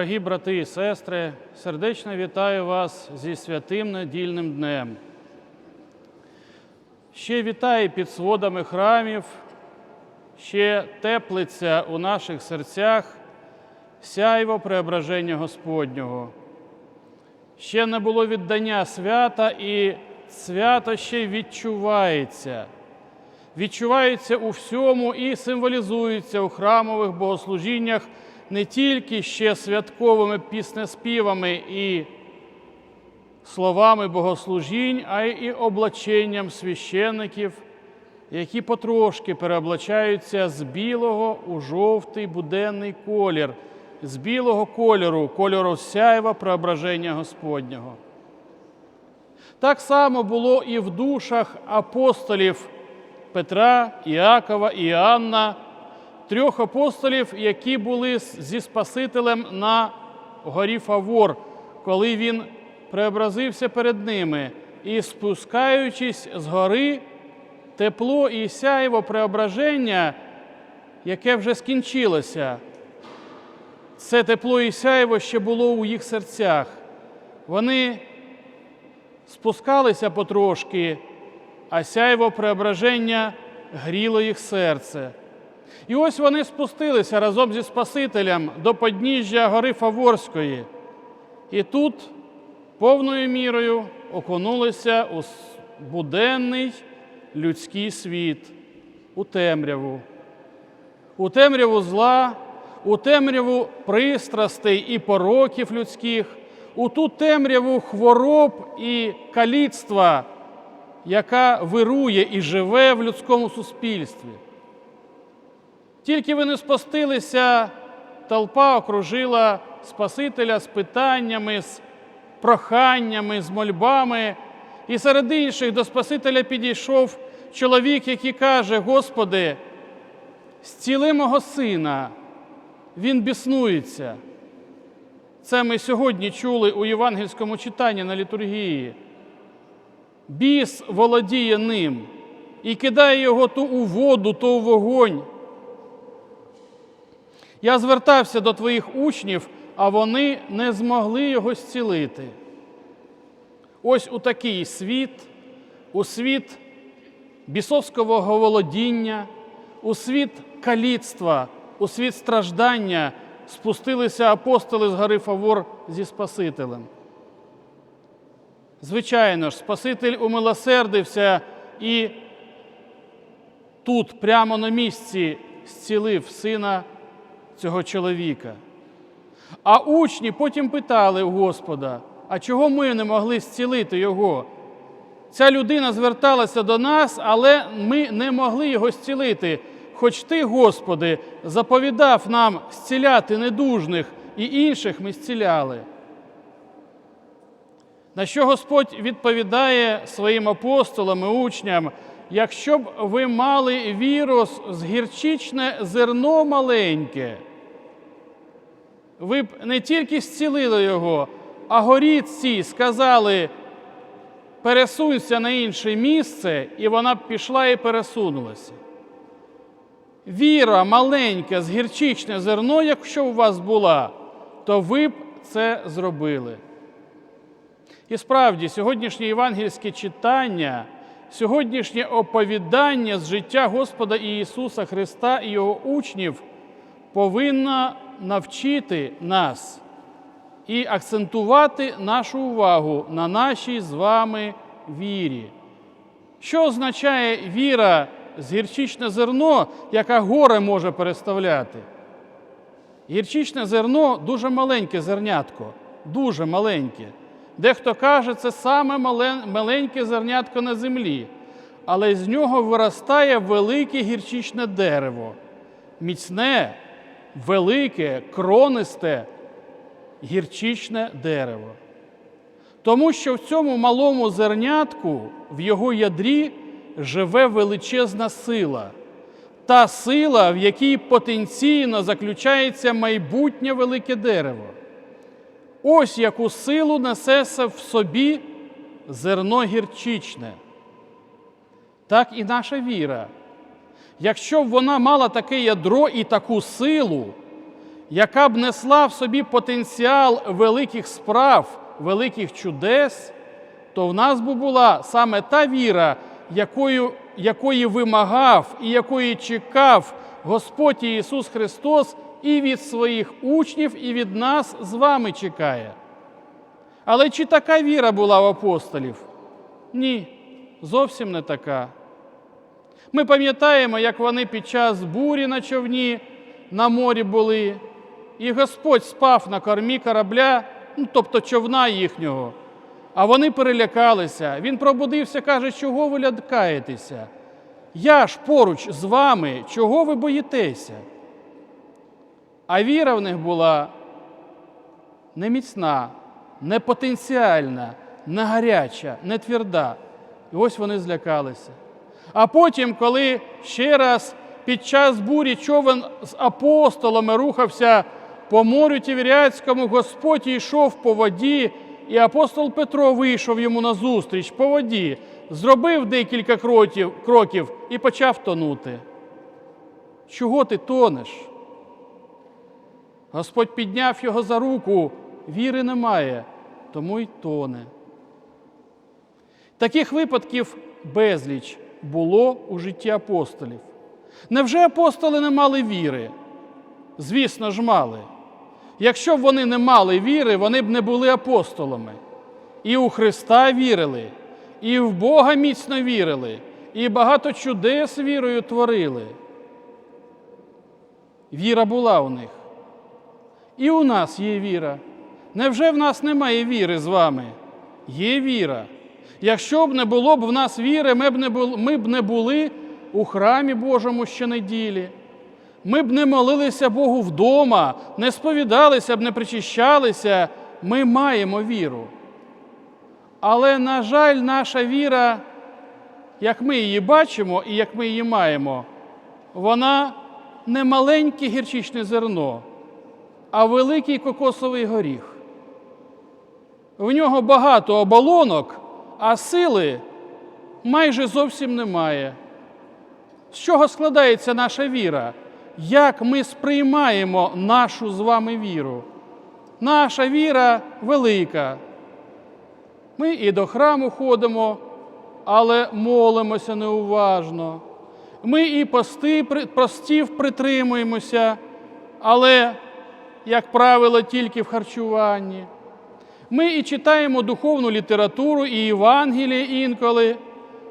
Дорогі брати і сестри, сердечно вітаю вас зі святим недільним днем. Ще вітає під сводами храмів, ще теплиться у наших серцях сяйво преображення Господнього. Ще не було віддання свята, і свято ще відчувається. Відчувається у всьому і символізується у храмових богослужіннях не тільки ще святковими піснеспівами і словами богослужінь, а й облаченням священників, які потрошки переоблачаються з білого у жовтий буденний колір, з білого кольору, кольору сяйва преображення Господнього. Так само було і в душах апостолів Петра, Іакова Іоанна, трьох апостолів, які були зі Спасителем на горі Фавор, коли він преобразився перед ними і, спускаючись з гори, тепло і сяєво преображення, яке вже скінчилося, це тепло і сяєво ще було у їх серцях. Вони спускалися потрошки, а сяйво преображення гріло їх серце. І ось вони спустилися разом зі Спасителем до подніжжя гори Фаворської. І тут повною мірою окунулися у буденний людський світ, у темряву, у темряву зла, у темряву пристрастей і пороків людських, у ту темряву хвороб і каліцтва, яка вирує і живе в людському суспільстві. Тільки вони спустилися, толпа окружила Спасителя з питаннями, з проханнями, з мольбами. І серед інших до Спасителя підійшов чоловік, який каже: Господи, зціли мого сина, він біснується. Це ми сьогодні чули у євангельському читанні на літургії. Біс володіє ним і кидає його то у воду, то у вогонь. Я звертався до твоїх учнів, а вони не змогли його зцілити. Ось у такий світ, у світ бісовського володіння, у світ каліцтва, у світ страждання спустилися апостоли з гори Фавор зі Спасителем. Звичайно ж, Спаситель умилосердився і тут, прямо на місці, зцілив сина цього чоловіка. А учні потім питали у Господа, а чого ми не могли зцілити його? Ця людина зверталася до нас, але ми не могли його зцілити. Хоч ти, Господи, заповідав нам зціляти недужних і інших ми зціляли. На що Господь відповідає своїм апостолам і учням, якщо б ви мали віру з гірчичне зерно маленьке, ви б не тільки зцілили його, а горі ці сказали, пересунься на інше місце, і вона б пішла і пересунулася. Віра маленька з гірчичне зерно, якщо у вас була, то ви б це зробили. І справді, сьогоднішнє євангельське читання, сьогоднішнє оповідання з життя Господа Ісуса Христа і Його учнів повинно навчити нас і акцентувати нашу увагу на нашій з вами вірі. Що означає віра з гірчичне зерно, яка горе може переставляти? Гірчичне зерно дуже маленьке зернятко, дуже маленьке. Дехто каже, це саме маленьке зернятко на землі, але з нього виростає велике гірчичне дерево, міцне, велике, кронисте, гірчичне дерево. Тому що в цьому малому зернятку, в його ядрі живе величезна сила, та сила, в якій потенційно заключається майбутнє велике дерево. Ось яку силу несе в собі зерно гірчичне. Так і наша віра. Якщо б вона мала таке ядро і таку силу, яка б несла в собі потенціал великих справ, великих чудес, то в нас би була саме та віра, якою, якої вимагав і якої чекав Господь Ісус Христос і від своїх учнів, і від нас з вами чекає. Але чи така віра була в апостолів? Ні, зовсім не така. Ми пам'ятаємо, як вони під час бурі на човні на морі були, і Господь спав на кормі корабля, ну, тобто човна їхнього. А вони перелякалися. Він пробудився, каже, чого ви лякаєтеся? Я ж поруч з вами, чого ви боїтеся? А віра в них була не міцна, не потенціальна, не гаряча, не тверда. І ось вони злякалися. А потім, коли ще раз під час бурі човен з апостолами рухався по морю Тівряцькому, Господь йшов по воді, і апостол Петро вийшов йому назустріч по воді, зробив декілька кроків і почав тонути. Чого ти тонеш? Господь підняв його за руку, віри немає, тому й тоне. Таких випадків безліч було у житті апостолів. Невже апостоли не мали віри? Звісно ж, мали. Якщо б вони не мали віри, вони б не були апостолами. І у Христа вірили, і в Бога міцно вірили, і багато чудес вірою творили. Віра була у них. І у нас є віра. Невже в нас немає віри з вами? Є віра. Якщо б не було б в нас віри, ми б не були, ми б не були у храмі Божому щонеділі. Ми б не молилися Богу вдома, не сповідалися б, не причащалися. Ми маємо віру. Але, на жаль, наша віра, як ми її бачимо і як ми її маємо, вона не маленьке гірчичне зерно, а великий кокосовий горіх. В нього багато оболонок, а сили майже зовсім немає. З чого складається наша віра? Як ми сприймаємо нашу з вами віру? Наша віра велика. Ми і до храму ходимо, але молимося неуважно. Ми і пости, постів притримуємося, але, як правило, тільки в харчуванні. Ми і читаємо духовну літературу, і Євангеліє інколи,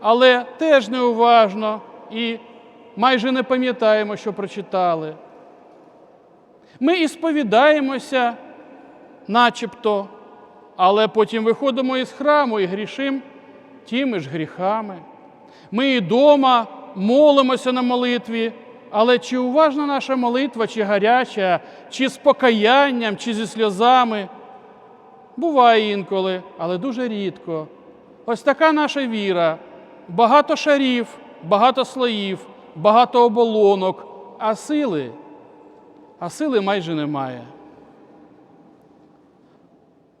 але теж неуважно і майже не пам'ятаємо, що прочитали. Ми і сповідаємося, начебто, але потім виходимо із храму і грішимо тими ж гріхами. Ми і вдома молимося на молитві, але чи уважна наша молитва, чи гаряча, чи з покаянням, чи зі сльозами? Буває інколи, але дуже рідко. Ось така наша віра. Багато шарів, багато слоїв, багато оболонок, а сили, а сили майже немає.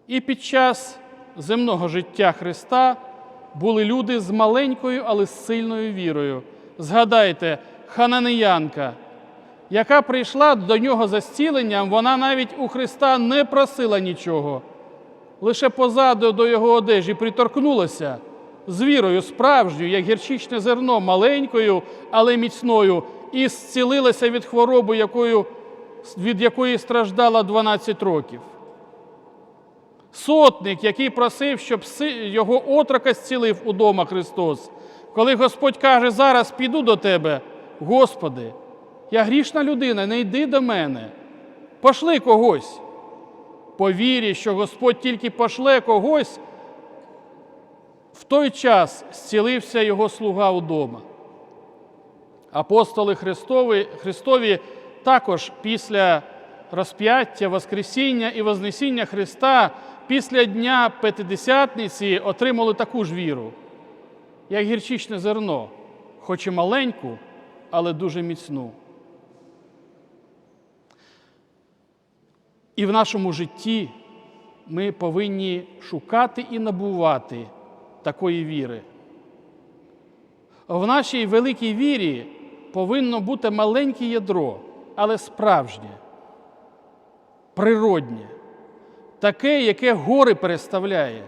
І під час земного життя Христа були люди з маленькою, але з сильною вірою. Згадайте, хананеянка, яка прийшла до нього за зціленням, вона навіть у Христа не просила нічого, лише позаду до його одежі приторкнулася з вірою справжньою, як гірчичне зерно, маленькою, але міцною, і зцілилася від хвороби, якою, від якої страждала 12 років. Сотник, який просив, щоб його отрока зцілив удома Христос. Коли Господь каже, зараз піду до тебе, Господи, я грішна людина, не йди до мене. Пошли когось. По вірі, що Господь тільки пошле когось, в той час зцілився його слуга удома. Апостоли Христові, Христові також після розп'яття, Воскресіння і Вознесіння Христа після Дня П'ятидесятниці отримали таку ж віру, як гірчичне зерно, хоч і маленьку, але дуже міцну. І в нашому житті ми повинні шукати і набувати такої віри. В нашій великій вірі повинно бути маленьке ядро, але справжнє. природнє, таке, яке гори переставляє,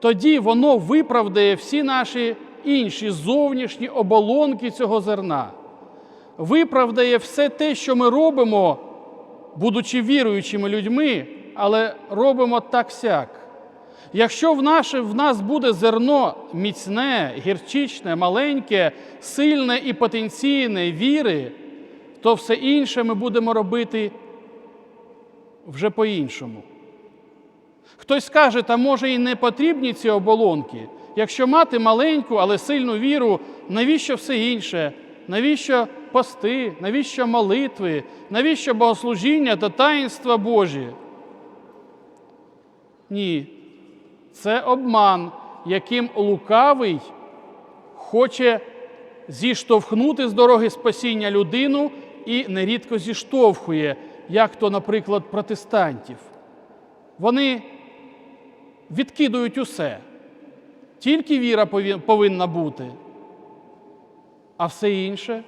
тоді воно виправдає всі наші інші зовнішні оболонки цього зерна, виправдає все те, що ми робимо, будучи віруючими людьми, але робимо так сяк. Якщо в, наше, в нас буде зерно міцне, гірчичне, маленьке, сильне і потенційне віри, то все інше ми будемо робити вже по-іншому. Хтось скаже, та може і не потрібні ці оболонки. Якщо мати маленьку, але сильну віру, навіщо все інше? Навіщо пости, навіщо молитви, навіщо богослужіння та таїнства Божі? Ні, це обман, яким лукавий хоче зіштовхнути з дороги спасіння людину і нерідко зіштовхує, як то, наприклад, протестантів. Вони відкидують усе. Тільки віра повинна бути, а все інше.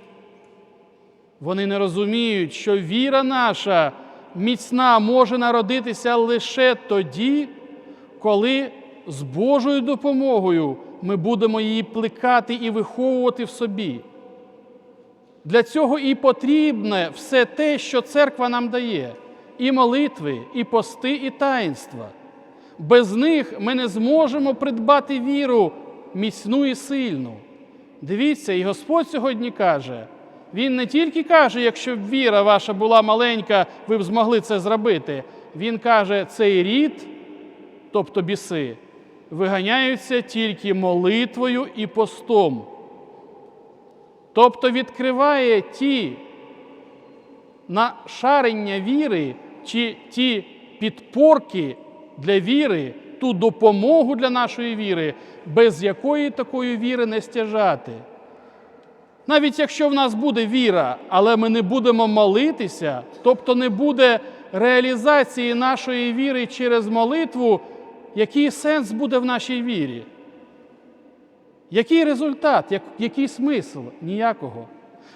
Вони не розуміють, що віра наша міцна може народитися лише тоді, коли з Божою допомогою ми будемо її плекати і виховувати в собі. Для цього і потрібне все те, що церква нам дає: і молитви, і пости, і таїнства. Без них ми не зможемо придбати віру міцну і сильну. Дивіться, і Господь сьогодні каже: Він не тільки каже, якщо б віра ваша була маленька, ви б змогли це зробити. Він каже, цей рід, тобто біси, виганяються тільки молитвою і постом. Тобто відкриває ті нашарення віри чи ті підпорки для віри, ту допомогу для нашої віри, без якої такої віри не стяжати. Навіть якщо в нас буде віра, але ми не будемо молитися, тобто не буде реалізації нашої віри через молитву, який сенс буде в нашій вірі? Який результат, який смисл? Ніякого.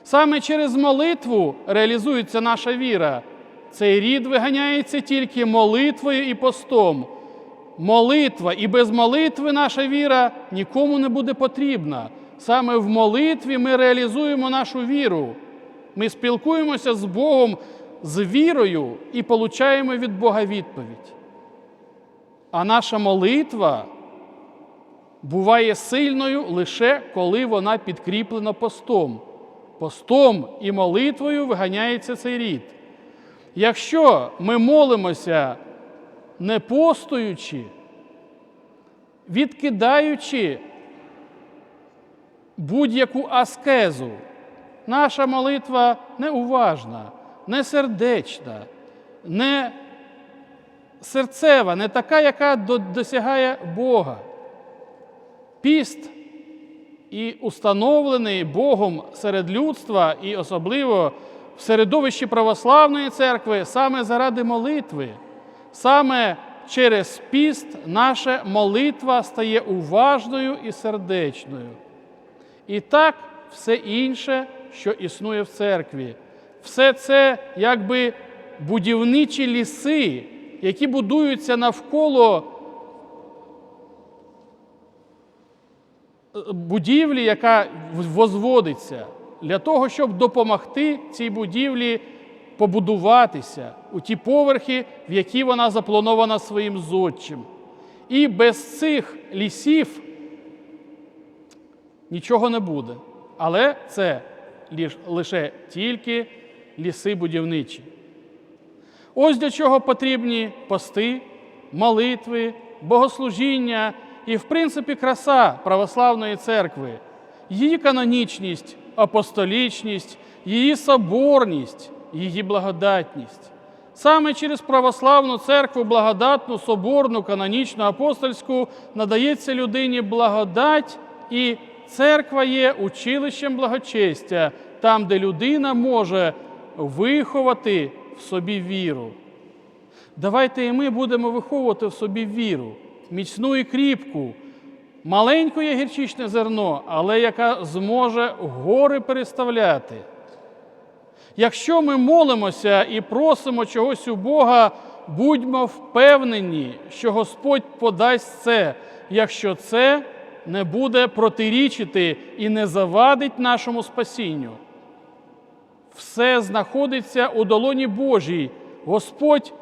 Саме через молитву реалізується наша віра. Цей рід виганяється тільки молитвою і постом. Молитва і без молитви наша віра нікому не буде потрібна. Саме в молитві ми реалізуємо нашу віру. Ми спілкуємося з Богом з вірою і получаємо від Бога відповідь. А наша молитва буває сильною лише коли вона підкріплена постом. Постом і молитвою виганяється цей рід. Якщо ми молимося не постуючи, відкидаючи будь-яку аскезу, наша молитва неуважна, не сердечна, не серцева, не така, яка досягає Бога. Піст і установлений Богом серед людства, і особливо в середовищі православної церкви, саме заради молитви, саме через піст наша молитва стає уважною і сердечною. І так все інше, що існує в церкві. Все це якби будівничі ліси, які будуються навколо е, будівлі, яка возводиться, для того, щоб допомогти цій будівлі побудуватися у ті поверхи, в які вона запланована своїм зодчим. І без цих лісів нічого не буде. Але це лише тільки ліси будівничі. Ось для чого потрібні пости, молитви, богослужіння і, в принципі, краса православної церкви, її канонічність, апостолічність, її соборність, її благодатність. Саме через православну церкву, благодатну, соборну, канонічну, апостольську надається людині благодать, і церква є училищем благочестя, там, де людина може виховати в собі віру. Давайте і ми будемо виховувати в собі віру, міцну і кріпку, маленьку є гірчичне зерно, але яка зможе гори переставляти. Якщо ми молимося і просимо чогось у Бога, будьмо впевнені, що Господь подасть це, якщо це не буде протирічити і не завадить нашому спасінню. Все знаходиться у долоні Божій. Господь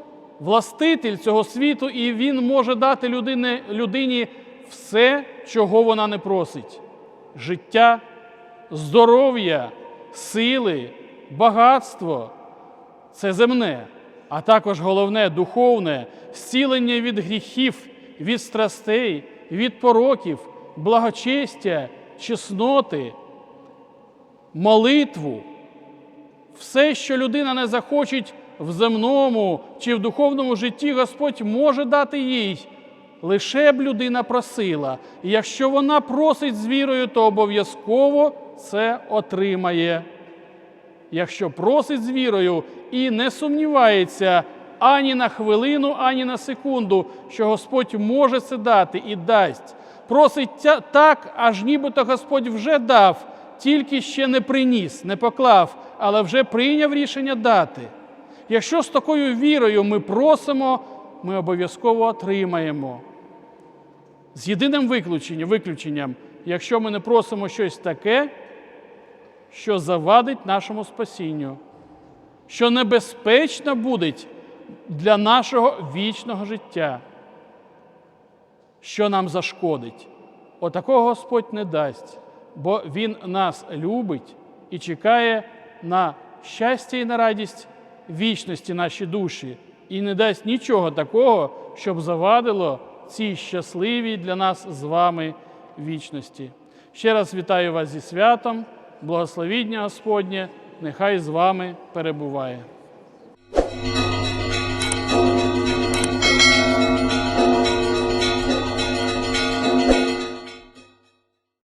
властитель цього світу, і Він може дати людині, людині все, чого вона не просить: життя, здоров'я, сили, багатство це земне, а також головне духовне зцілення від гріхів, від страстей, від пороків, благочестя, чесноти, молитву. Все, що людина не захоче в земному чи в духовному житті, Господь може дати їй. Лише б людина просила. І якщо вона просить з вірою, то обов'язково це отримає. Якщо просить з вірою і не сумнівається ані на хвилину, ані на секунду, що Господь може це дати і дасть. Просить так, аж нібито Господь вже дав, тільки ще не приніс, не поклав, але вже прийняв рішення дати. Якщо з такою вірою ми просимо, ми обов'язково отримаємо. З єдиним виключенням, виключенням, якщо ми не просимо щось таке, що завадить нашому спасінню, що небезпечно буде для нашого вічного життя, що нам зашкодить. Отакого Господь не дасть, бо Він нас любить і чекає на щастя і на радість вічності наші душі, і не дасть нічого такого, щоб завадило цій щасливій для нас з вами вічності. Ще раз вітаю вас зі святом, благословіння Господнє, нехай з вами перебуває.